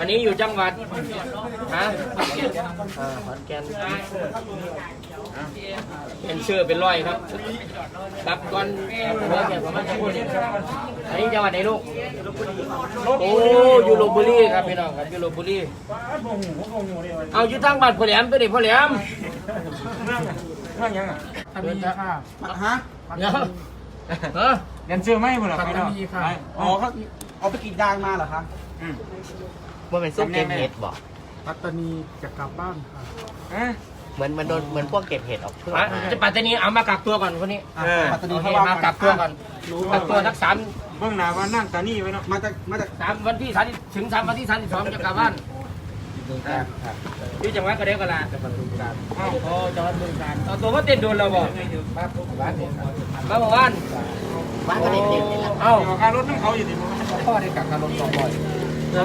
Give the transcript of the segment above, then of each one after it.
อันนี้อยู่จังหวัดฮะอ่าขอนแก่นเป็นชื่อเป็นร้อยครับตับก่อนเมื่อแก่ประมาณชั่วโมงนึงอันนี้จังหวัดไหนลูกโอ้อยู่ลบบุรีครับพี่น้องครับอยู่ลบบุรีเอาอยู่ทางบ้านพ่อแหลมตัวนี้พ่อแหลมว่ายังอะอันนี้ค่ะฮะเดี๋ยวเออเรียนเชื่อไหมบุหรี่พี่น้องปัตตานีค่ะอ๋อเขาเอาไปกินยางมาเหรอคะอืม ว่าเป็นซุปเก็บเห็ดบอกปัตตานีจะกลับบ้านค่ะ อะเหมือนมันโดนเหมือนพวกเก็บเห็ดออกเพื่ออะจะปัตตานีเอามากักตัวก่อนคนนี้เออปัตตานีโอเคเขาว่ามากักตัวก่อนกักตัวสักสามเบื้องหน้าว่านั่งตานี่ไว้เนาะมาจากมาจากสามวันที่สามถึงสามวันที่สามสิบสองจะกลับบ้านบึงการค่ะอยู่จังหวัดกระเดียวกันละจังหวัดบึงการอ้าวโอ้จังหวัดบึงกาฬเอาตัวมาเต้นโดนเราบอกบ้านบ้านเนี่ยครับมาบอกว่านบ้านก็เด็กๆนี่แหละเอ้าเอาค่ารถน้ำเขาอยู่ดิพ่อได้กักการลงสองบ่อย เอา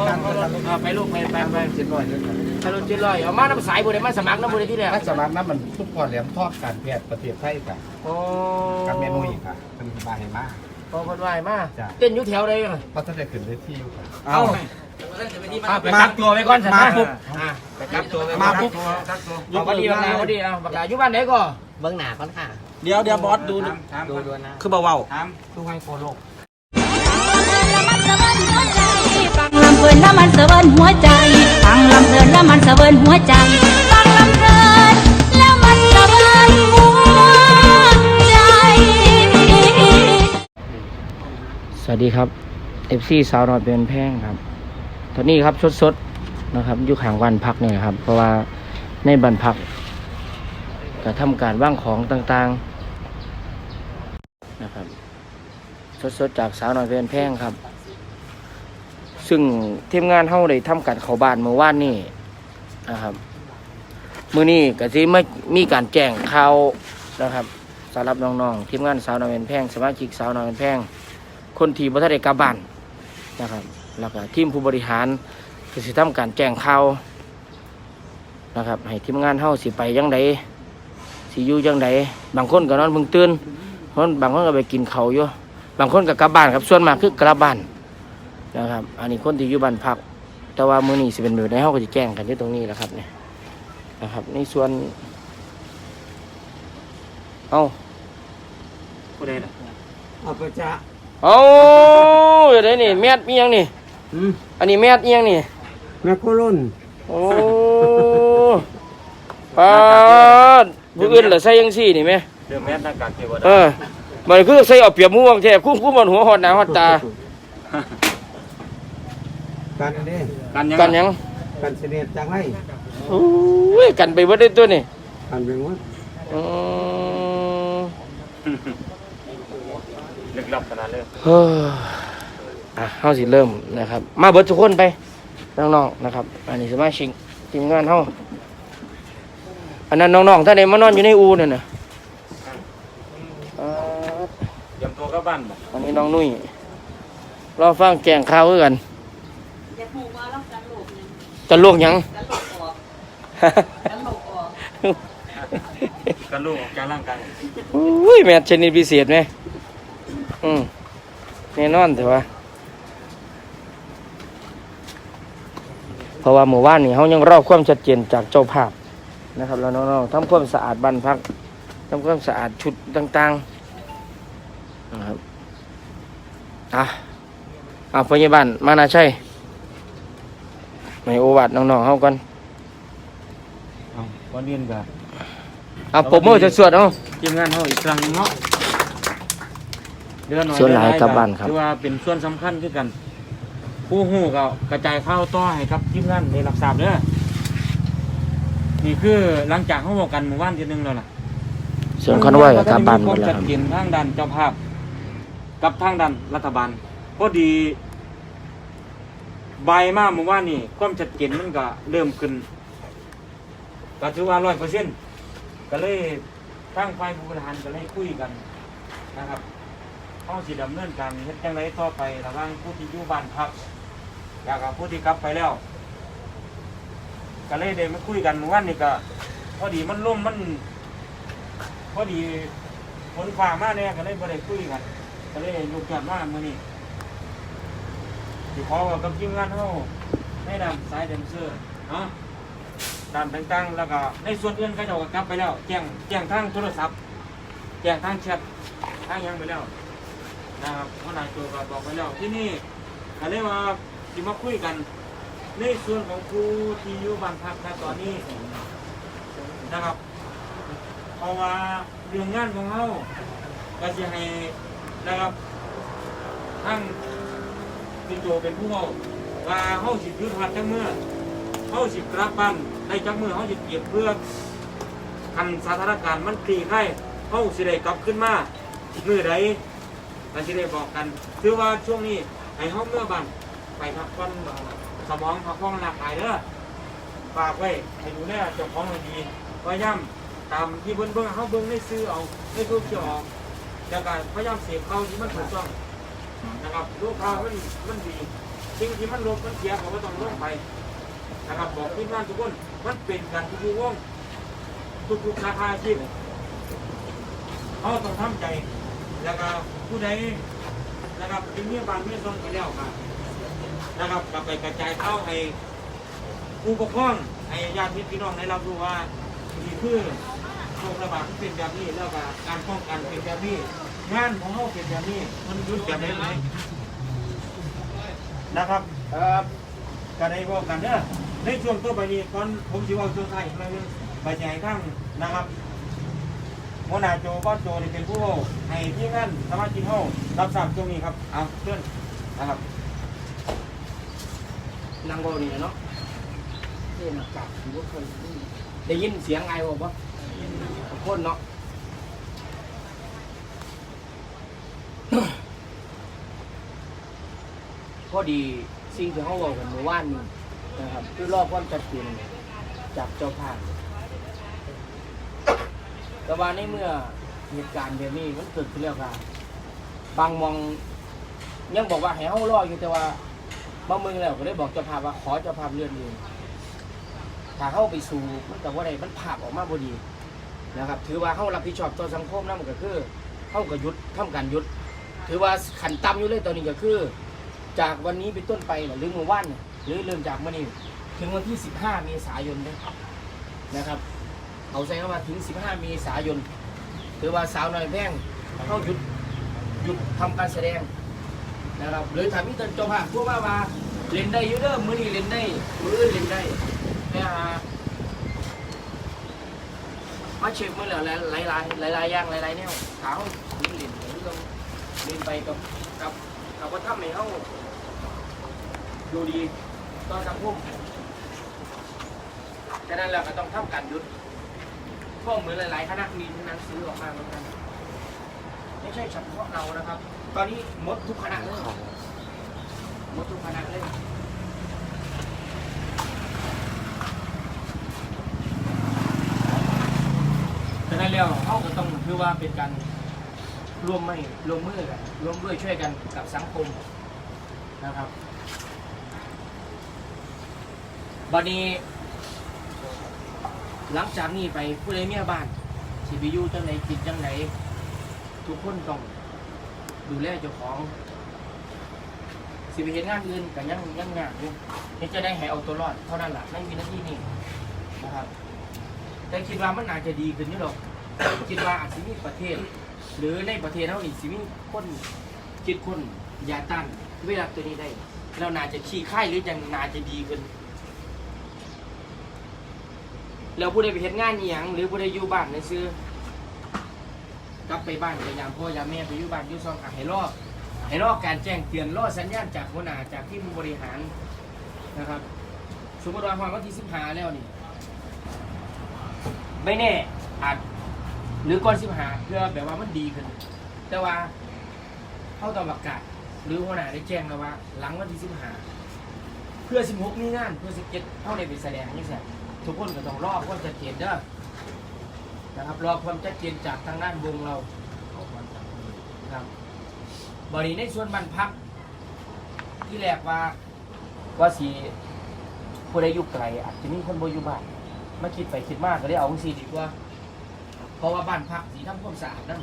เอาไปลูกไปไปไปเจ็ดร้อยเลยครับไปลูกจิ้นลอยเอามาน้ำสายบุรีมาสมัครน้ำบุรีที่แรกถ้าสมัครนั้นมันทุกคนแหลมทอดการแพทย์ประเทศไทยค่ะโอ้กับเมนูอีกค่ะเป็นมาให้มาโอ้คนไหวมาจ้ะ เต้นอยู่แถวใดกันเพราะถ้าได้ขึ้นเวทีอยู่ค่ะ เอาเอาไปกักตัวไปก่อนสันมานะปุ๊บอะไปกักตัวไปมาก่อนปุ๊บทักตัวเอาพอดีบักลาพอดีเอาบักลาอยู่บ้านไหนก่อเบื้องหน้าค่อนข้างเดี๋ยวเดี๋ยวบอสดูดูดูนะคือเบาถามทุกให้โคโลกฟั งลำเพลินแล้วมันเสวินหัวใจฟังลำเพลินแล้วมันเสวินหัวใจฟังลำเพลินแล้วมันเสวินหัวใจ สวัสดีครับ FC สาวนอยเป็นแพงครับตอนนี้ครับสดๆนะครับอยู่ข้างวันพักเนี่ยครับ เพราะว่าในบันพักก็ทำการว่างของต่างๆนะครับสดๆจากสาวน้อยเป็นแพงครับ ซึ่งทีมงานเฮาได้ทำการเข้าบ้านเมื่อวานนี้นะครับมื้อนี้ก็สิไม่มีการแจ้งข่าวนะครับสำหรับน้องๆทีมงานสาวน้อยเป็นแพงสมาชิกสาวน้อยเป็นแพงคนที่บ่ทันได้กลับบ้านนะครับแล้วก็ทีมผู้บริหารก็สิทำการแจ้งข่าวนะครับให้ทีมงานเฮาสิไปยังไดสิอยู่ยังไดบางคนก็นอนเพิ่งตื่นคนบางคนก็ไปกินเขาอยู่บางคนก็กลับบ้านครับส่วนมากคือกลับบ้าน นะครับ อันนี้คนที่อยู่บ้านพัก แต่ว่ามื้อนี้สิเป็นแบบไหนเฮาก็สิแจ้งกันอยู่ตรงนี้แหละครับเนี่ยนะครับ ในส่วน เอ้าๆผู้ใดล่ะเอาไปจ้าเอาอยู่ได้นี่แมดมีหยังนี่อันนี้แมดอีหยังนี่ แม่โคลุ่นโอ้ปาดผู้อื่นเหรอใส่ยังสี่นี่ไหมเดี๋ยวแมสหน้ากากเทวดาเออมันคือใส่เอาเปรียบหม่วงแท้คุ้มคุ้มมันหัวหอดหน้าหอดตา กันเด้กันยังกันหยังกันเสด็จจังไรโอ้ยกันไปเบิดได้ตัวนี่กันเป็นว่าอืมลึกลับขนาดเลยเฮ้ออะเฮาสิเริ่มนะครับ มาเบิดทุกคนไปน้องๆนะครับ อันนี้สมาชิกทีมงานเฮาอันนั้นน้องๆถ้าได้มานอนอยู่ในอูนั่นน่ะอ่าเตรียมตัวเข้าบ้านบ่อันนี้น้องนุ้ยรอฟังแกงข้าวคือกัน จะลวกหยังกันลูกออกจากร่างกายอุ้ยแมทชนิดพิเศษไหมอืมแน่นอนแต่ว่าเพราะว่าหมู่บ้านนี่เขายังรอบความชัดเจนจากเจ้าภาพนะครับแล้วน้องๆทำความสะอาดบ้านพักทำความสะอาดชุดต่างๆนะครับอะอะพยาบาลมานาใช่ ไม่โอวัดน้องๆเขากันเอาก่อนเรียนกับเอาปรบมือจะสวดๆเอาทีมงานเฮาอีกครั้งหนึงเนาะเดือนส่วนหลายกลับบ้านครับ ถือว่าเป็นส่วนสำคัญคือกัน ผู้ฮู้ก็กระจายข่าวต่อให้ครับทีมงานได้รับทราบเด้อนี่คือหลังจากเขาบอกกันเมื่อวานทีนึงแล้วล่ะ ส่วนคอนไว้กับกลับบ้านหมดแล้วจัคดรับเกินทางด้านเจ้าภาพ กับทางด้านรัฐบาล พอดี ใบมาเมื่านี่ความชัดเจนมันก็เริ่มขึ้นก็ถือว่าร้อยเปอร์เซ็นต์ก็เลยทางฝ่ายผู้บริหารก็เลยคุยกันนะครับเขาสิดำเนินการเฮ็ดจังไรต่อไประหว่างผู้ที่อยู่บ้านพักแล้วกับผู้ที่กลับไปแล้ว ก็เลยได้มาคุยกันเมื่อวานนี่ก็พอดีมันล่มมัน พอดีฝนฟ้ามาเนี่ยก็เลยบ่ได้คุยกันก็เลยยกจอดมาเมื่อนี้ ที่ขอกับทีมงานเฮาในด้านสายแดนเซอร์เนาะด้านต่างๆ แล้วก็ในส่วนอื่นก็จะเอากลับไปแล้ว แจ้งแจ้งทางโทรศัพท์ แจ้งทางแชททางหยังไปแล้วนะครับเพราะนายตัวก็บอกไปแล้วที่นี่ก็เลยว่าที่มาคุยกัน ในส่วนของครูที่อยู่บ้านพักณตอนนี้นะครับ เพราะว่าเรื่องงานของเขาก็จะให้นะครับทั้ง เป็นตัวเป็นผู้เว้าว่าเขาสิยุดพักจังเมื่อเขาสิกลับบ้านได้จังเมื่อเขาสิเก็บเพื่อคันสถานการณ์มันคลี่คลายเขาสิได้กลับขึ้นมาเมื่อใดก็สิได้บอกกันถือว่าช่วงนี้ให้เขาเมื่อบ้านไปพักผ่อนสมองพักผ่อนร่างกายเด้อฝากไว้ให้ดูแลเจ้าของให้ดีพยายามตามที่เบิ่งเบิ่งเขาเบิ่งในซื้อเอาในโซเชียลเอแล้วก็พยายามเสพข่าวที่มันถูกต้อง นะครับรู้ข่ามันมันดีสิ่งที่มันลบมันเสียเขาก็ต้องลงไปนะครับบอกทีมงานทุกคนมันเป็นการทุกวงทุกๆสาขาอาชีพเขาต้องทำใจแล้วก็ผู้ใดนะครับที่มีบานมีซอนไปแล้วครับนะครับก็ไปกระจายเข่าให้ผู้ปกครองให้ญาติพี่น้องได้รับรู้ว่านี่คือโรคระบาดเป็นแบบนี้แล้วก็การป้องกันเป็นแบบนี้ งานของเราเป็นแบบนี้มันหยุดแบบนี้ไหมนะครับเอ่อก็ได้บอกกันเด้อในช่วงต่อไปนี้ก่อนผมสิเว่าช่วงท้ายอีกหน่อยหนึงไปใหญ่ทั้งนะครับหัวหน้าโจก็โจนี่เป็นผู้ให้ที่งานสมาชิกเฮารับทราบตรงนี้ครับเอาเชิญนะครับนางโบนี่เนาะเล่นอากาศผมก็เคยได้ยินเสียงไอบอกว่าคนเนาะ อดีสิ่งที่เขาบอกกันเมื่อวานนี้นะครับคือรอบความชัดเจนจากเจ้าภาพแต่ว่าในเมื่อเหตุการณ์แบบนี้มันเกิดขึ้นแล้วครับบางมองยังบอกว่าให้เขารออยู่แต่ว่าบางเมืองแล้วก็ได้บอกเจ้าภาพว่าขอเจ้าภาพเลื่อนเองถ้าเข้าไปสู่มันแต่ว่าใดมันภาพออกมาพอดีนะครับ ถือว่าเข้ารับผิดชอบต่อสังคมนั่นก็คือเข้ากับยุดทำการยุด ถือว่าขันต่ำอยู่เลยตอนนี้ก็คือ จากวันนี้เป็นต้นไปน่ะหรือเมื่อวานเนี่ยหรือเริ่มจากเมื่อนี้ถึงวันที่ 15 เมษายนเลยนะครับ เอาใช้คำว่าถึง 15 เมษายนถือว่าสาวน้อยแพงเข้าหยุดหยุดทำการแสดงนะครับหรือถามพี่ต้นจ้าภาพพวกว่าว่าเล่นได้ยู่เด้อมื้อนี้เล่นได้มืออื่นเล่นได้แต่หามาเช็คมื้อแล้วหลายหลายหลายหลายอย่างหลายๆแนวขาวเล่นเรื่องเล่นไปกับกับกับว่าทำให้เฮา ดูดีต่อสังคมฉะนั้นแล้วก็ต้องทำการยุดพวกเหมือนหลายๆคณะมีหนังสือออกมาเหมือนกัน ไม่ใช่เฉพาะเรานะครับ ตอนนี้หมดทุกคณะเลยหมดทุกคณะเลยฉะนั้นแล้วเขาก็ต้องคือว่าเป็นการร่วมไม่ร่วมมือกันร่วมด้วยช่วยกันกับสังคมนะครับ บัดนี้ หลังจากนี้ไปผู้ใดเมียบ้านสิไปอยู่จังไหนกินจังไหนทุกคนต้องดูแลเจ้าของ สิไปเห็นงานอื่นก็ยังยังงานอยู่นี่จะได้ให้เอาตัวรอดเท่านั้นแหละในวินาที่นี้นะครับ แต่คิดว่ามันอาจจะดีขึ้นอยู่หรอก คิดว่าอาจจะมีประเทศ หรือในประเทศเท่านี้สิมีคนคิดคนยาต้านเวลาตัวนี้ได้ แล้วน่าจะขี้ค่ายหรือยังน่าจะดีขึ้น แล้วผู้ใดไปเห็นงานอหย่างหรือผู้ใดอยู่บ้านในซื้อกลับไปบ้านพยายามพ่อยามแม่ไปอยู่บ้านอยู่ซองอะให้รอให้รอการแจ้งเตือนรอสัญญาณจากหัวหน้าจากที่ผู้บริหารนะครับสมมติว่าพอวันที่สิบห้าแล้วนี่ไม่แน่อาจหรือก่อนสิบห้าเพื่อแบบว่ามันดีขึ้น แต่ว่าเข้าตอประกาศหรือหัวหน้าได้แจ้งแล้วว่า หลังวันที่สิบห้าเพื่อสิบหกมีงานเพื่อสิบเจ็ดเข้าในไปแสดงนี่แหละ ทุกคนก็ต้องรอบความชัดเจนเด้อนะครับรอความชัดเจนจากทางด้านวงเราครับบริในส่วนบ้านพัก ที่แรกว่าว่าสีผู้ใดอยู่ไกลอาจจะมีคนบ่อยู่บ้านมาคิดไปคิดมากก็ได้เอาสีดีกว่า เพราะว่าบ้านพักสีทำความสะอาดนั่น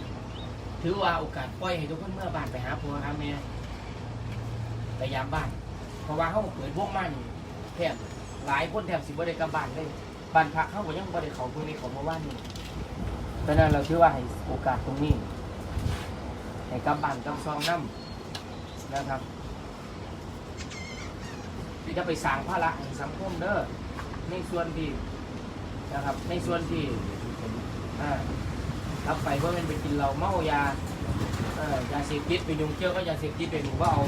ถือว่าโอกาสปล่อยให้ทุกคนเมื่อบ้านไปหาพ่อหาแม่ไปยามบ้าน เพราะว่าเขาเปิดวงมานี่แทบ หลายคนแทบสิบ่ได้กลับบ้านเลยบ้านพักเขาก็ยังบ่ได้เขาเพิ่งนี้เขามาว่านนี่เพราะนั้นเราคิดว่าให้โอกาสตรงนี้ให้กลับบ้านกลับซองน้ำนะครับที่จะไปสร้างภาระให้สังคมเด้อในส่วนที่นะครับ ในส่วนที่รับไปว่ามันไปกินเหล้าเมายาเออยาเสพติดไปยุ่งเกี่ยวกับยาเสพติดไปหนูก็เอา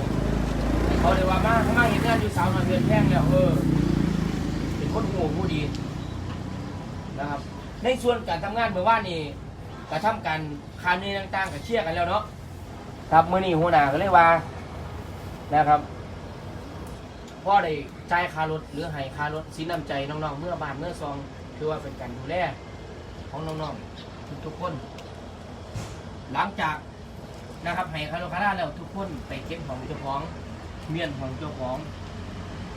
เขาเลยว่ามาถ้ามาเห็นงานอยู่สาวนอยเดือนแพงแล้วเออ คนหูผู้ดีนะครับ ในส่วนการทำงานเมื่อวานนี่กระทำการคานนี้ต่างๆกับเชี่ยร์กันแล้วเนาะครับเมื่อนี้หัวหน้าก็เลยว่านะครับพ่อได้จ่ายค่ารถหรือให้ค่ารถสินน้ำใจน้องๆ เมื่อบานเมื่อซองคือว่าเป็นการดูแลของน้องๆทุกๆคน หลังจากนะครับให้คารถคาราแล้วทุกคนไปเก็บของเจ้าของเมียนของเจ้าของ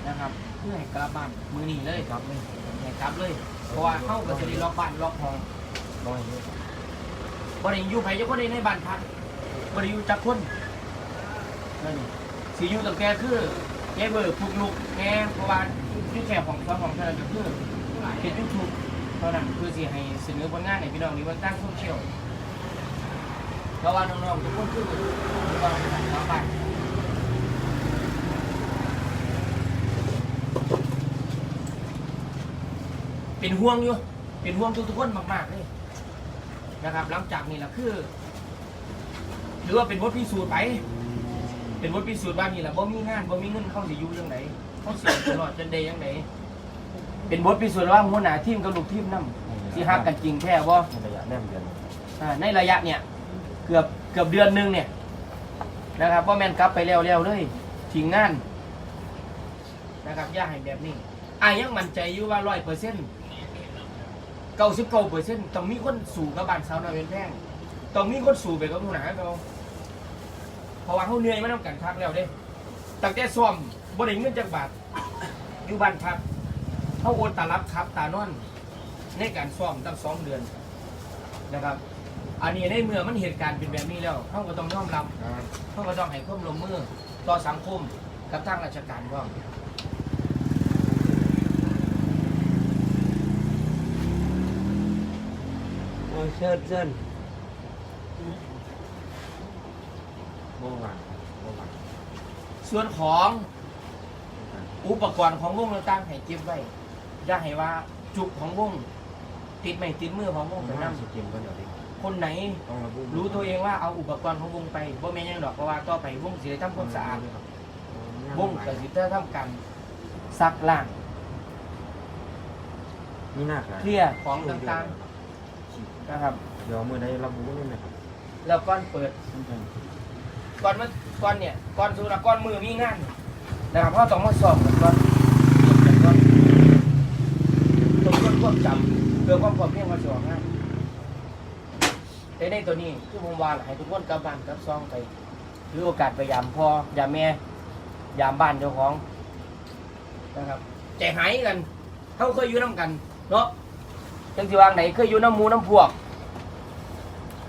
นะครับ เพื่อให้กลับบ้านมือนี้เลยครับเลยให้กลับเลย เพราะว่าเข้ากับสไดีล็อกบ้านล็อกห้องบริอยู่ไผจะก็ได้ในบ้านพักบริอยู่จักคนนั่นนี่สีอยู่ตั้งแต่คือแกเบอร์พุกลุกแง่เพราะว่าอยู่แค่ของซ้อมของเธอก็คือเห็นยูทูบเท่านั้นคือสิให้เสนอผลงานในพี่น้องนี้มันตั้งโซเชียลเพราะว่าน้องๆทุกคนคือคือว่าเป็นการบ้าน เป็นห่วงอยู่ เป็นห่วงทุกๆคนมากๆเลยนะครับ หลังจากนี้แหละคือหรือว่าเป็นบทพิสูจน์ไป เป็นบทพิสูจน์ว่านี่แหละบ่มีงานบ่มีเงินเข้าสิอยู่ยังไงเขาเสียตลอดจนได้ยังไงเป็นบทพิสูจน์ว่าหัวหน้าทีมกับลูกทีมนำที่ฮักกันจริงแท้บ่ระยะแนมเดือนอ่าในระยะเนี่ย เกือบเกือบเดือนหนึงเนี่ยนะครับว่าแมนกลับไปแล้วแล้วเลยทิ้งงานนะครับอย่าให้แบบนี้อายยังมั่นใจอยู่ว่าร้อยเปอร์เซ็นต์ เก้าสิบเก้าเปอร์เซ็นต์ต้องมีคนสู่กับบ้านสาวน้อยเป็นแพงต้องมีคนสู่ไปกับผู้หนาเราเพราะว่าเขาเหนื่อยมาทำกันพักแล้วเด้ตั้งแต่ซ่อมบริเงินจักบาทอยู่บ้านพักเขาโอนตารับครับตานอน ในการซ่อมตั้งสองเดือนนะครับ อันนี้ในเมื่อมันเหตุการณ์เป็นแบบนี้แล้วเขาก็ต้องยอมรับเขาก็ต้องให้ความร่วมมือต่อสังคมกับทางราชการก็ เอาเชิญเชิญเมื่อวานเมื่อวานส่วนของอุปกรณ์ของวงต่างๆให้เก็บไว้อย่าให้ว่าจุกของวงติดไม่ติดมือของวงไปน้ำนั่สกินก็เดี๋ยวนี้คนไหนต้องระบุรู้ตัวเองว่าเอาอุปกรณ์ของวงไปว่าแม่นหยังดอกเพราะว่าต่อไปวงเสียทำความสะอาดวงกับสิทำการซักล้างนี่น่าเคลียร์ของต่างๆ นะครับ เดี๋ยวมือได้ระบุนี่นะครับแล้วก้อนเปิดก้อนมันก้อนเนี่ยก้อนสุรก้อนมือมีงานนะครับเพราะต้องมาสอบกันก้อนเรียนกันก้อนต้องคนควบจำเพื่อความพร้อมเพรียงมาสอบงานแต่ในตัวนี้คือผมว่าให้ทุกคนกลับบ้านกลับซองไปหรือโอกาสไปยามพ่อยามแม่ยามบ้านเจ้าของนะครับใจหายกันเขาเคยอยู่น้ำกัน เนาะ จังสิวางไหนเคยอยู่น้ำหมูน้ำพวก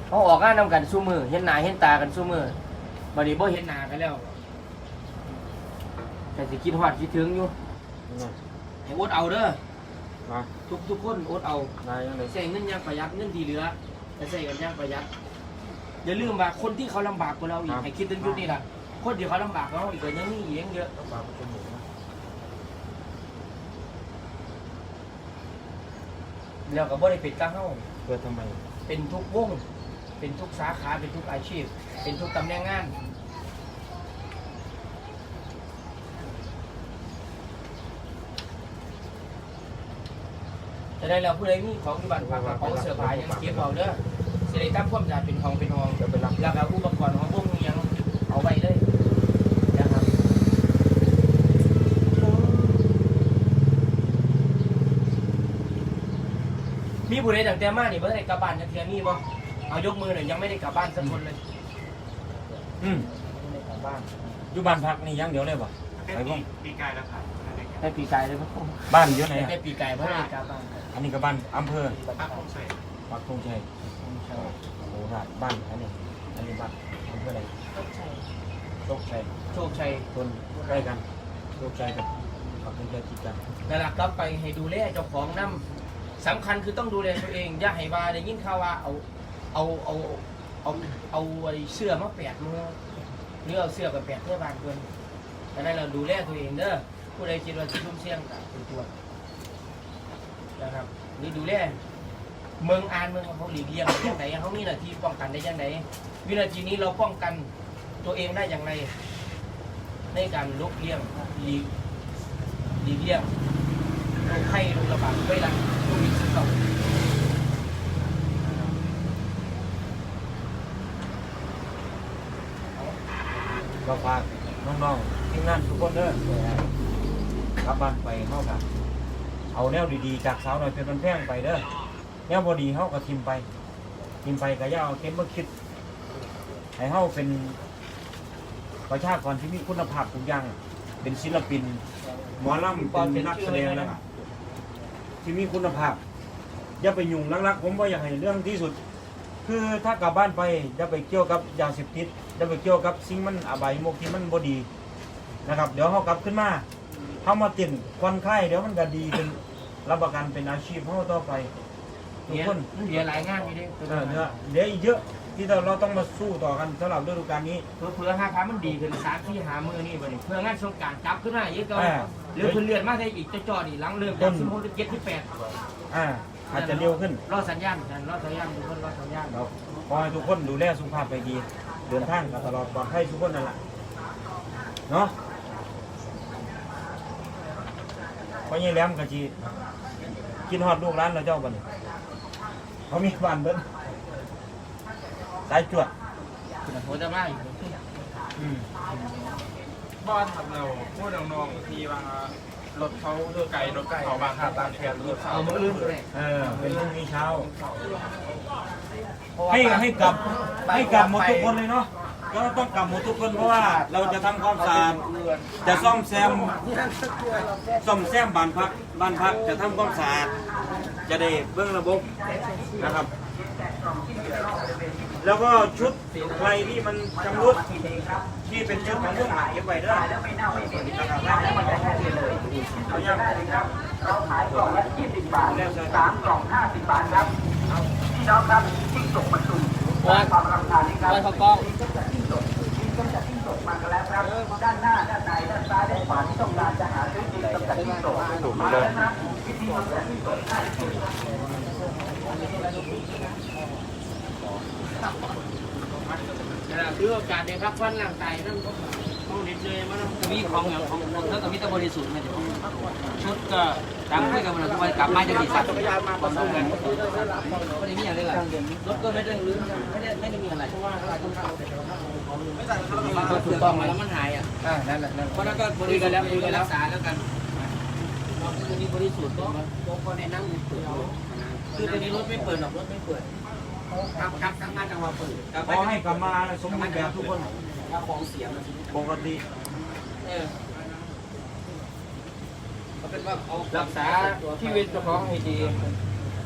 เขาออกงานนำกันสู้มือเห็นหน้าเห็นตากันสู้มือบัดนี้บ่เห็นหน้ากันแล้วแต่สิคิดฮอดคิดถึงอยู่นี่ให้อดเอาเด้อมาทุกทุกคนอดเอาได้ยังไงใช้เงินอย่างประหยัดเงินที่เหลือแต่ใช้กันอย่างประหยัดอย่าลืมว่าคนที่เขาลำบากกว่าเราอีกให้คิดถึงจุดนี้ล่ะคนที่เขาลำบากกว่าเราอีกก็ยังมีอีกเยอะเยอะต้องฝากประชุมหมู่นะ แล้วก็บ่ได้ปิดกาเฮาเพื่อทำไมเป็นทุกวง เป็นทุกสาขา เป็นทุกอาชีพ เป็นทุกตำแหน่งงาน จะได้แล้วผู้ใดมีของที่บ้านพักของเสื้อผ้ายังเก็บเอาเด้อสิได้ทำความสะอาดเป็นห้องเป็นห้องเดี๋ยวไปรับแล้วก็อุปกรณ์ของพวกนี้ยังเอาไว้เลยนะครับ มีผู้ใดตั้งแต่มานี่เพิ่ได้กลับบ้านจักเทียมีบ่เอายกมือหน่อยยังไม่ได้กลับบ้านสักคนเลยอืมไม่ได้กลับบ้านอยู่บ้านพักนี่อยังเดียวเลยป่ะไปบ้างให้ปีกายเลยพ่อบ้านอยู่ไหนอะให้ปีกายเพื่อได้กลับบ้านอันนี้ก็บ้านอำเภอปักคงใส่ปักธงชัยโอ้โหราชบ้านอันนี้อันนี้บ้านอำเภออะไรโชคชัยโชคชัยโชคชัยคนใกล้กันโชคชัยกับครับเป็นเรื่องที่กันนั่นแหละกลับไปให้ดูแลเจ้าของน้ำ สำคัญคือต้องดูแลตัวเอง อย่าให้ว่าได้ยินข่าวว่าเอาเอาเอาเอาเอาไอ้เสื้อมาแปดมือหรือเอาเสื้อกับแปดเพื่อบานเพื่อนแต่นั้นเราดูแลตัวเองเด้อผู้ใดคิดว่าจะชุ่มเสี่ยงกับตัวนะครับนี่ดูแลเมืองอ่านเมืองเขาหลีกเลี่ยงได้ยังไงเขามีหน้าที่ป้องกันได้ยังไงวินาทีนี้เราป้องกันตัวเองได้อย่างไรในการลบเลี่ยงหลีกหลีกเลี่ยง โรคไข้โรคระบาดไวรัสโควิด19ก็ฝากน้องๆทีมงานทุกคนเด้อกลับบ้านไปเฮากันเอาแนวดีๆจากสาวหน่อยเป็นมันแพงไปเด้อแนวบ่ดีเฮาก็ทิมไปทิมไปก็ย่าเอาเก็บมาคิดให้เฮาเป็นประชากรที่มีคุณภาพทุกอย่าง เป็นศิลปินหมอลำเป็นนักแสดงแล้ว ที่มีคุณภาพ อย่าไปยุ่งลักๆผมว่าอยากให้เรื่องที่สุด คือถ้ากลับบ้านไปอย่าไปเกี่ยวกับยาเสพติดอย่าไปเกี่ยวกับสิ่งมันอบายมุกที่มันบ่ดีนะครับ เดี๋ยวเขากลับขึ้นมาเขามาเต้นควันไข้เดี๋ยวมันก็ดีเป็นรับประกันเป็นอาชีพเขาต่อไปทุกเนี่ยคนมันเหลือหลายงานอยู่ดิเออเนี่ยเดี๋ยวอีกเยอะที่เราเราต้องมาสู้ต่อกันสำหรับฤดูกาลนี้ เพื่อเพื่อห้าพันมันดีขึ้นสามที่หามือนี่บ่นี่เพื่องานสงกรารจับขึ้นมาอีกก็ อ่าหรือเพื่อเลือนมาได้อีกจะจอดอีกหลังเริ่มจากสิบหกสิบเจ็ดสิบแปดอ่าอาจจะเร็วขึ้น รอสัญญาณกันรอสัญญาณทุกคนรอสัญญาณเราขอให้ทุกคนดูแลสุขภาพไปดี เดินทางกันตลอดปลอดภัยทุกคนนั่นแหละเนาะเพราะยี่แหลมกะจีกินฮอดลูกร้านเราเจ้าบัดนเขามีบ้านเบิ้ลสายจวดโหจะมาอีกอืม บ้านทำเราพูดน้องๆที่ว่ารถเขาเลือกไก่รถไก่เขาบางขาตามแถวรถเขาเอามืออื่นเลยเออเป็นพรุ่งนี้เช้า ให้ให้กลับให้กลับหมดทุกคนเลยเนาะก็ต้องกลับหมดทุกคนเพราะว่าเราจะทำความสะอาดจะซ่อมแซมซ่อมแซมบ้านพักบ้านพักจะทำความสะอาดจะได้เบื้องระบบนะครับ แล้วก็ชุดใครที่มันชำรุดที่เป็นชุดของพวกหมาเก็บไว้เด้อนะครับเอายังเราขายกล่องละ20บาทสามกล่อง50บาทครับพี่น้องครับจิ้งจกมันสุ่มวันความรำคาญนี่ครับวันเขากล้องจิ้งจกจิ้งจกจากจิ้งจกมากันแล้วครับด้านหน้าด้านในด้านซ้ายด้านขวาที่ต้องการจะหาซื้อจิ้งจกจากจิ้งจกมาแล้วนะวิธีกำจัดจิ้งจกง่ายที่สุด คือโอกาสได้พักผ่อนร่างกายนั่นต้องเด็ดเลยมันมีของอย่างของเท่ากับมิตรบริสุทธิ์นะเดี๋ยวชุดก็ตามคุยกันมาทุกวันกลับมาจะมีสัตว์จักรยานมสมกันไม่ได้มีอะไรเลยรถก็ไม่ได้ลืมไม่ได้ไม่ได้มีอะไรเพราะว่เราถูกต้องแล้วมันหายอะอ่านั่นแหละเพราะนั้นก็บริกันแล้วบริกันรักษาแล้วกันเราคือมีบริสุทธิ์ก็ก็แนะนำคือตอนนี้รถไม่เปิดหรอกรถไม่เปิด ครับครับทำงานจังหวะเปิดขอให้กลับมาสมบูรณ์แบบทุกคนถ้าของเสียมันปกติเออเขาเป็นว่าเอารักษาชีวิตเจ้าของให้ดี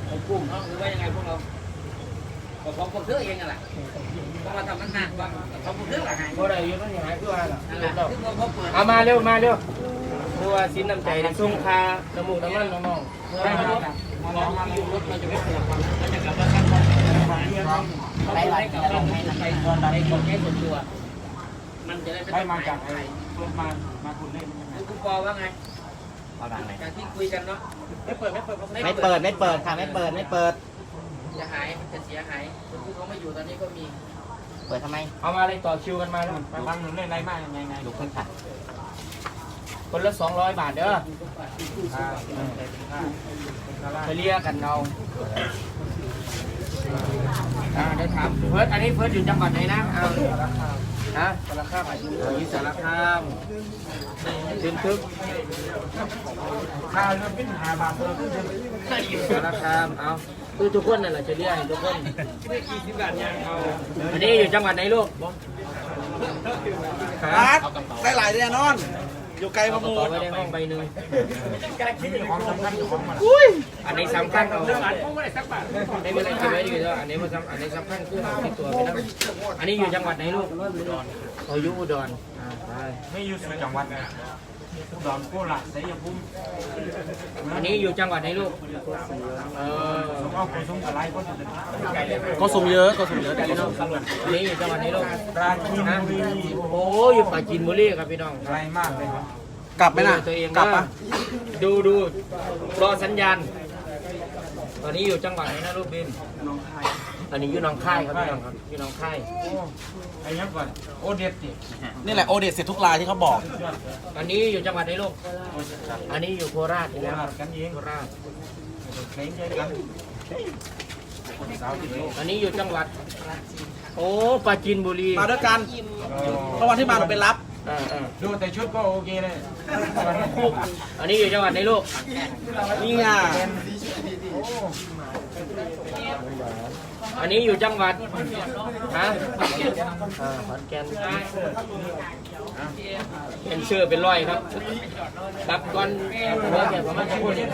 ให้กุ้มเนาะหรือว่ายังไงพวกเราก็ของพวกเธอเองอะแหละเพราะว่าทำมันนานกว่าของพวกเธอละไงบ่ได้อยู่ต้องหายคือว่าล่ะนั่นแหละคือว่าเขาเปิดเอามาเร็วมาเร็วคือว่าสินน้ำใจในซุ้มคาน้ำมูกน้ำมันน้องๆได้ได้มามาแล้วมองมาอยู่รถเราจะไม่เปิดเราจะกลับมากันไป ไล่กลับมาให้ไปตอนไปกดแค่ส่วนตัว มันจะได้ไม่ได้ต้องมาจากไอ้รถมา มาคุณเล่นคุณปอว่าไงเอาดังไหนจากที่คุยกันเนาะ ไม่เปิด ไม่เปิด ไม่เปิด ไม่เปิดค่ะ ไม่เปิด ไม่เปิด จะหาย มันจะเสียหายคนที่เขาไม่อยู่ตอนนี้ก็มี เปิดทำไม เอามาเลยต่อคิวกันมาแล้วมาฟังหนึ่งเล่นไรมากยังไงไงลุกขึ้นค่ะคนละสองร้อยบาทเด้อไปเรียกันเอา อ่าเดี๋ยวถามเฟิร์สอันนี้เฟิร์สอยู่จังหวัดไหนนะเอาฮะสารคามอยู่สารคามเป็นทึกค่าเรือเป็นหาบาทคนละครึ่อนสารคามเอาคือทุกคนนั่นแหละจะเรียกทุกคนอันนี้อยู่จังหวัดไหนลูกครับได้หลายแน่นอน อยู่ไกลเอามากหระมูเป๋าไว้ในห้องใบหนึ่งมีของสำคัญอยู่ของมันอันนี้สำคัญเอาไม่เป็นไรเก็บไว้ดีกว่าอันนี้มันสำอันนี้สำคัญคือเอาที่ตัวไปนั่งอันนี้อยู่จังหวัดไหนลูกอุดรเขาอยู่อุดรอ่าไปไม่อยู่สุดจังหวัดนะ อุดรโคราชชัยภูมิอันนี้อยู่จังหวัดไหนลูกเออเอาไปส่งอะไรก็จะเป็นก็สุ่มเยอะก็สุ่มเยอะแต่พี่น้องอันนี้อยู่จังหวัดไหนลูกปราจีนบุรีโอ้ยอยู่ปราจีนบุรีครับพี่น้องไกลมากเลยครับกลับไหมนะดูแลตัวเองกลับปะดูดูรอสัญญาณ ตอนนี้อยู่จังหวัดไหนนะลูกบินน้องคาย อันนี้อยู่หน้องค่ายครับพี่น้องครับอยู่หน้องค่ายโอ้ไอ้ยังก่อนโอเดตตินี่แหละโอเดตเสร็จทุกรายที่เขาบอกอันนี้อยู่จังหวัดไหนลูกอันนี้อยู่โคราชโคอีกแล้วราชกันเองโคราชเล่นใจกันสาวที่โลกอันนี้อยู่จังหวัด โอ้ปราจีนบุรีมาด้วยกันเพราะวันที่มาเราไปรับ อ่าอ่าดูแต่ชุดก็โอเคเลยอันนี้อยู่จังหวัดไหนลูก นี่ไงอั นนี้อยู่จังหวัดฮะอ่าขอนแก่นเป็นชื่อเป็นร้อยครับรับก่อนเมื่อแก่ประมาณชั่วโมงนึง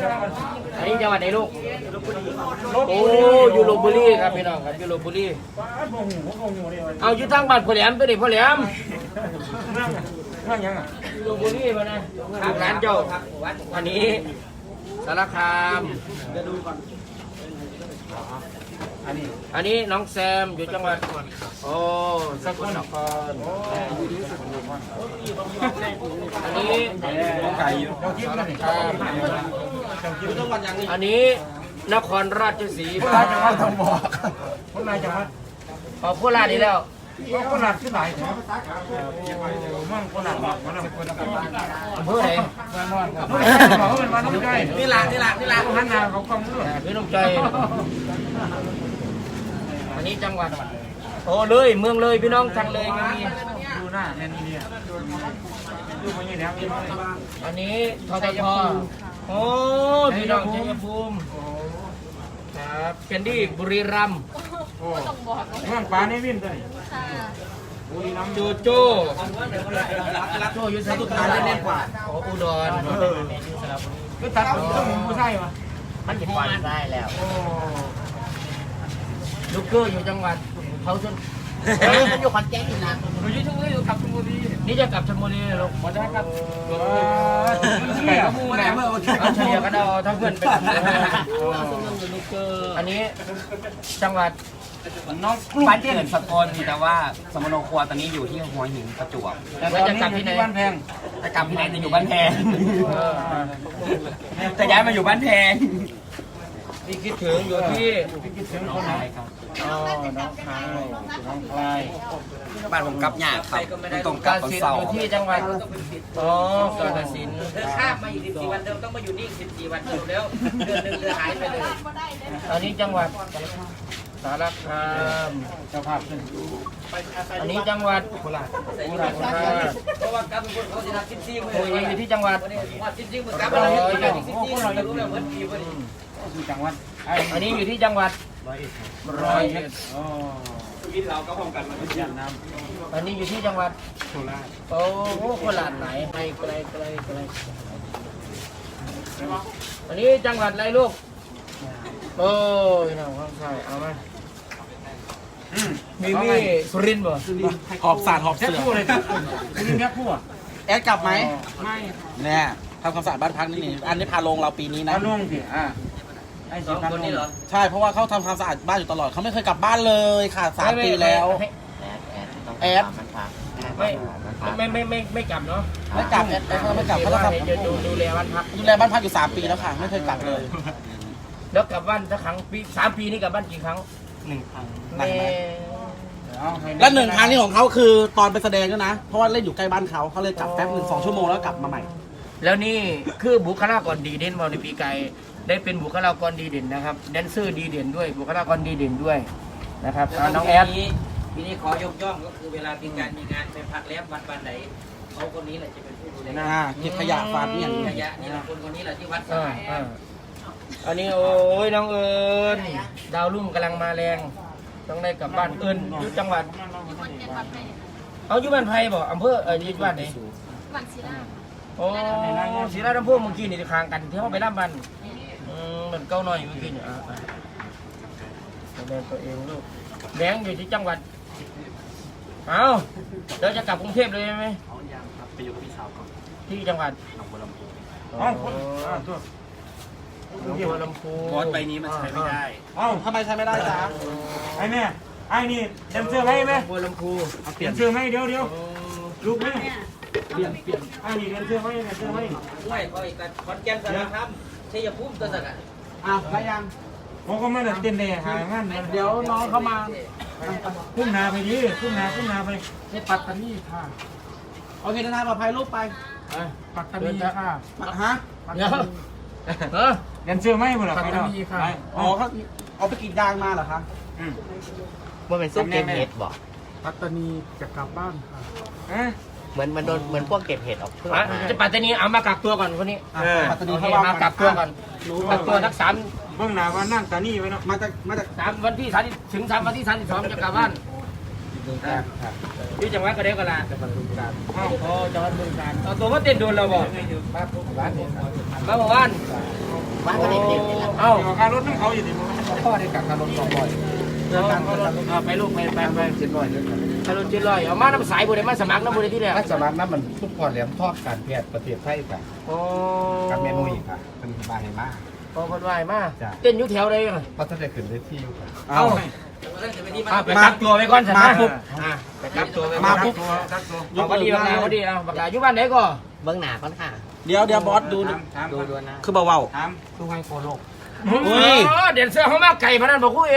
อันนี้จังหวัดไหนลูกโอ้อยู่ลบบุรีครับพี่น้องครับอยู่ลบบุรีโอ้โหโอ้โหเลยเอาอยู่ทางบ้านพ่อแหลมตัวนี้พ่อแหลมเรื่องเรื่องยังอะอยู่ลบบุรีมานะลูกหลานเจ้าอันนี้สารคามอัน นี้อันนี้น้องแซมอยู่จังหวัดโอ้สกลนครอันนี้ไก่เจ้าทิพย์นี่ครับอันนี้นครราชสีโคมาราชจังหวัดทองบอกคนนายจังหวัดขอโคราชนี่แล้วโคราชที่ไหนถึงมั่งโคราชมั่งมันเป็นคนอำเภอไหนบ้านนอนครับเขาเป็นบ้านน้องใจนี่ละนี่ละนี่ละหันหน้าเขากล้องด้วยอ่าพี่น้องใจ อันนี้จังหวัดโอ้เลยเมืองเลยพี่น้องทางเลยก็มีดูหน้าแม่นี่เนี่ยดูมันยังไงมีมั้ยอันนี้ททพโอ้พี่น้องชัยภูมิครับแคนดี้บุรีรัมย์โอ้เมืองปาในวินตัวนี้บุรีรัมย์โจโจ้โจยุทธสุดท้ายเล่นกว่าโอ้อุดรก็ตัดผมต้องผมผู้ชายวะมันจะปล่อยได้แล้วโอ้ ลูกเกอร์อยู่จังหวัดเขาชนมันอยู่ขอนแก่นอยู่นะดูยุ่งเลยอยู่กับชลบุรีนี่จะกลับชลบุรีเลยลูกมาได้ครับไก่กระมูนะเอาเฉลี่ยกันเอาถ้าเพื่อนเป็นอันนี้จังหวัดน้องกลุ่มบ้านเกิดสกลแต่ว่าสมโนครัวตอนนี้อยู่ที่หัวหินประจวบแล้วก็จะกลับที่ไหนบ้านแพงแต่กลับที่ไหนจะอยู่บ้านแพงเออแต่ย้ายมาอยู่บ้านแพงที่คิดถึงอยู่ที่คิดถึงคนไหน อ๋อน้องคายน้องคลายบ้านผมกลับหยาบครับมันตรงกักาบฬวันสินธุ์เสาอร์ยู่ที่จังหวัดอ๋อกาฬสินธุ์เธอข้ามมาอีก14วันเดิมต้องมาอยู่นี่14วันอยู่แล้วเดือนหนึ่งเดือนหายไปเลยอันนี้จังหวัดสารคามเจ้าภาพขึ้นอันนี้จังหวัดโคราชโคราชเพราะว่ากลับเป็นคนเขาจะทำ14มื้อโอ้ยอยู่ที่จังหวัดว่า14มื้อกลับมาแล้วอยู่ที่14มื้อเรารู้แล้วเหมือนปีพอดีอยู่จังหวัดไอ้อันนี้อยู่ที่จังหวัด ร้อยเอ็ดโอ้ชีวิตเราก็พร้อมกันมายันน้อันนี้อยู่ที่จังหวัดำโคราชโอ้โหโคราชไหนไกลไกลไกลไกลอันนี้จังหวัดอะไรลูก โอ้ยน้องข้างใช่เอามามีมีสุรินทร์บ่หอบสาดหอบแท็กเสือคู่เลยคุณยิงแท็กคู่อะแอดกลับไหมไม่เนี่ยทำความสะอาดบ้านพักนี่นี่อันนี้พาลงเราปีนี้นะเอาลงสิอ่า ไอ้สสิองพันคนนี้เหรอ ใช่เพราะว่าเขาทำความสะอาดบ้านอยู่ตลอดเขาไม่เคยกลับบ้านเลยค่ะสามปีแล้ว แอดไม่ไม่ไม่ไม่ไม่กลับเนาะไม่กลับแอดแอดเขาไม่กลับเขาจะกลับจะดูดูแลวันพักดูแลบ้านพักอยู่สามปีแล้วค่ะ ไม่เคยกลับเลย แล้วกลับบ้านสักครั้งปีสามปีนี่กลับบ้านกี่ครั้งหนึ่งครั้งหนักไหมเอาให้และหนึ่งครั้งนี้ของเขาคือตอนไปแสดงด้วยนะ เพราะว่าเล่นอยู่ใกล้บ้านเขาเขาเลยกลับแป๊บหนึ่งสองชั่วโมงแล้วกลับมาใหม่ แล้วนี่คือบุคลากรดีเด่นมาในปีไก่ ได้เป็นบุคลากรดีเด่นนะครับแดนเซอร์ดีเด่นด้วย บุคลากรดีเด่นด้วยนะครับเอาน้องแอดปีนี้ขอยกย่องก็คือเวลามีงานมีงานไปพักแรมวันวันไหนเขาคนนี้แหละจะเป็นผู้ดูแลอ่าเก็บขยะฟาดเนี่ย ขยะนี่แหละคนคนนี้แหละที่วัดสอ่ามัยอ่าอันนี้โอ้ยน้องเอิญดาวรุ่งกำลังมาแรง ต้องได้กลับบ้านเอิญอยู่จังหวัดเอาอยู่บ้านไผ่บ่อำเภอเอออยู่บ้านไหนบ้านศรีราโอ้ศรีราชอำเภอเมื่อกี้นี่ค้างกันที่เขาไปรับบ้าน อืมมันเก้าหน่อยเมื่อกี้เนี่ยอะอะดูแลตัวเองลูกแบงค์อยู่ที่จังหวัดเอาเดี๋ยวจะกลับกรุงเทพเลยไหมไปอยู่กับพี่สาวก่อนอที่จังหวัดเอ้าคนอ่าตัวหนองบัวลำพูบอสใบนี้มันใช้ไม่ได้เอ้าทำไมใช้ไม่ได้จ๊ะไอ้แม่ไอ้นี่เต็มเสื้อไหมไหมบัวลำพูเปลี่ยนเสื้อไหมเดี๋ยวเดี๋ยวลูกแม่เปลี่ยนเปลี่ยนไอ้นี่เต็มเสื้อไหมเต็มเสื้อไหมด้วยเขาอีกกันขอนแก่นสารคาม ชัยภูมิตัวสักอะอะได้ยัง ผมก็ไม่ได้เต้นเลยหางานนะเดี๋ยวน้องเข้ามาพุ่งนาไปดิพุ่งนาพุ่งนาไปในปัตตานีค่ะ โอเคเดินทางปลอดภัยลูกไป ปัตตานีค่ะฮะเดี๋ยวเออเต็มเสื้อไหมหมดหรอไปเนาะไปอ๋อเขาเอาไปกรีดยางมาเหรอคะอืม ว่าเป็นซุปเก็บเห็ดบอกปัตตานีจะกลับบ้านค่ะอะ เหมือนมันโดนเหมือนพวกเก็บเห็ดออกเพื่ออะมาจะปัตตานีเอามากักตัวก่อนคนนี้อะเออ ปัตตานีโอเคเข้าบ้านมากักตัวก่อนรู้กักตัวสักสามเบื้องหน้าว่านั่งตานี่ไว้เนาะมาจากมาจากสามวันที่สามถึงสามวันที่สามสิบสองจะกลับบ้านที่จังหวัดกระเดียวกันละเอ้าโอ้จังหวัดบึงกาฬเอาตัวมาเต้นโดนเราบอกมาบอกว่านบ้านก็ได้เห็ดนี่แหละเอ้า เอาค่ารถน้ำเขาอยู่ดิพ่อได้กักการลงสองบ่อย เอาไปลูกไปไปไปเจ็ดร้อยไปลูกเจ็ดร้อยเอามาน้ำสายบุรีมาสมัครน้ำบุรีที่แรกถ้าสมัครนั้นมันทุกคนแหลมทอดการแพทย์ประเทศไทยค่ะโอ้กับเมนูอีกค่ะเป็นมาให้มากโอ้คนไหวมาจ้ะ เต้นอยู่แถวใดกันเพราะถ้าได้ขึ้นได้ที่อยู่ค่ะ เอาแล้วจะไปที่อะไปกักตัวไปก่อนสิมาปุ๊บ อะไปกักตัวไปมาปุ๊บตักตัวเอาพอดีบักลาพอดีเอาบักลาอยู่บ้านไหนก่อเบื้องหน้าก่อนค่ะเดี๋ยวเดี๋ยวบอสดูดูดูนะคือเบาถามดูให้โคโลกอุ้ยเด่นเสื้อเขามาไก่พนันบอกกูเอ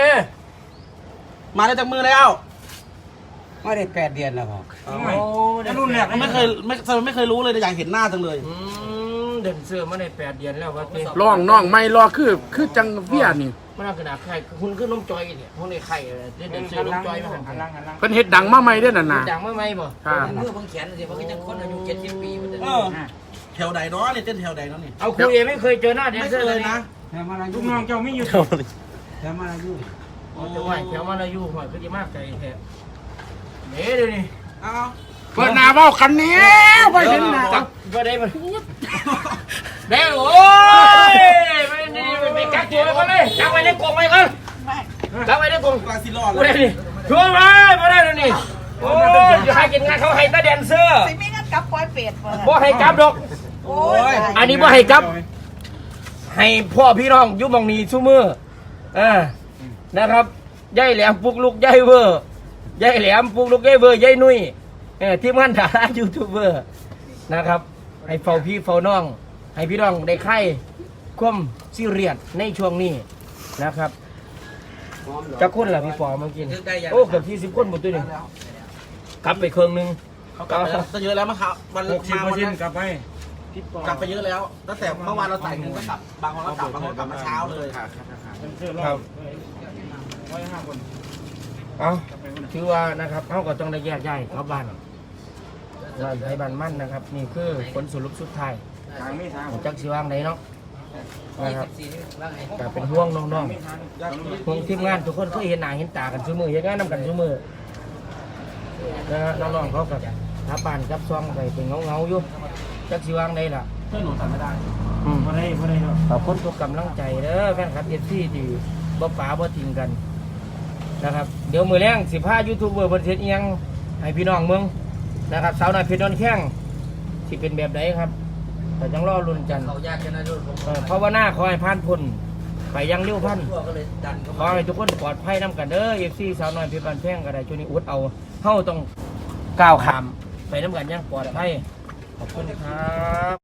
มาได้จากมือแล้วไม่ได้แปดเดือนแล้วครับโอ้ยรุ่นแรกไม่เคยไม่เคยไม่เคยรู้เลยอยากเห็นหน้าจังเลย อืมเด่นเสื้อมาได้แปดเดือนแล้วว่าเต้ลองน้องไม่รอคือคือจังเวียนี่มันน่าขนาดไข่คุณขึ้นนมจอยเนี่ยพวกนี้ไข่เด่นเสื้อนมจอยมาหันหันหลังหันหลังเป็นเห็ดดังมาใหม่เด้อน่ะนะดังมาไหมบ่ค่ะมือเพิ่งเขียนสิมันก็จะคนอายุเจ็ดสิบปีมันจะเออแถวใดเนาะเนี่ยเต้นแถวใดเนาะนี่เอาคุยไม่เคยเจอหน้าเด่นไม่เสื้อเคเลยยนะนะลูกน้องเจ้าไม่อยู่โอ้ย แถวมาลายูหอยก็ดีมากไก่แท้เด้เดี๋ยวนี้เอาเปิดหน้าเบ้ากันนี้ไปเห็นหน้าจับก็ได้มันเด้โอ้ยไม่ดีไปกักตัวไปก่อนเลยกักไว้ในกรงไว้ก่อนกักไว้ในกรงกลางสิรอดกูเลได้ยดิชัวร์ไหมมาได้เลยนี่โอ้ยอยู่ให้กินงานเขาให้ตาแดนเซอร์สิมีเงินกลับปล่อยเป็ดเปิดบ่ให้กลับดอกโอ้ยอันนี้บ่ให้กลับให้พ่อพี่น้องอยุ่หมองนี้ซุมืออ่า นะครับยายแหลมปลุกลุกยายเวอร์ยายแหลมปลุกลุกยายเวอร์ยายนุ่ยเออทีมงานดารายูทูบเบอร์นะครับให้เฝ้าพี่เฝ้าน้อง ให้พี่น้องได้ไข้ความซีเรียสในช่วงนี้นะครับจะคนล่ะพี่ปอเมื่อกี้นี่ได้ยังโอ้เกือบที่สิบคนหมดตัวหนึ่งกลับไปเครื่องหนึง เขากลับไปแล้วจะเยอะแล้วมั้งครับวันหกสิบมาเปอวัร์นเซ็นนั้นต์กลับไปกลับไปเยอะแล้วตั้งแต่เมื่อวานเราจ่ายเงินก็กลับบางคนก็กลับบางคนก็กลับมาเช้าเลยเสื้อรอบ ร้อยห้าคนเอาถือว่านะครับเขาก็ต้องได้แยกย้ายเข้าบ้านบ้านไทยบ้านมั่นนะครับ นี่คือผลสรุปสุดท้ายทางไม่ทางของจักชีวางไหนเนาะนะครับสี่ว่าไงก็เป็นห่วงน้องๆห่วงทีมงานทุกคนเคยเห็นหน้าเห็นตากันซุมือเห็นงานนำกันซุมือนะฮะน้องๆเขาก็ทับบ้านจับซองไปเป็นเงาๆอยู่จักชีวางไหนล่ะเพื่อนหนูทำไม่ได้อืมพอได้พอได้เนาะขอบคุณทุกกำลังใจเด้อแฟนคลับเอฟซีที่บ่ป๋าบ่ทิ้งกัน นะครับเดี๋ยวมือแรงสิพายูทูบเบอร์เพิ่นเฮ็ดอีหยังให้พี่น้องเมืองนะครับสาวน้อยเพชรนนท์แข้งสิเป็นแบบใดครับแต่จังรอลุ้นกันเขายากกันนะทุกคนเออภาวนาขอให้ผ่านพ้นไปอยังเร็วพันทั่วก็เลยดันเข้าขมาอให้ทุกคนปลอดภัยนํกันเด้อเอฟซีสาวน้อยเพชรบ้านแพงก็ได้ช่วงนี้อุดเอาเฮาต้องก้าวข้ามไปนํกันอย่างปลอดภัยขอบคุณครับ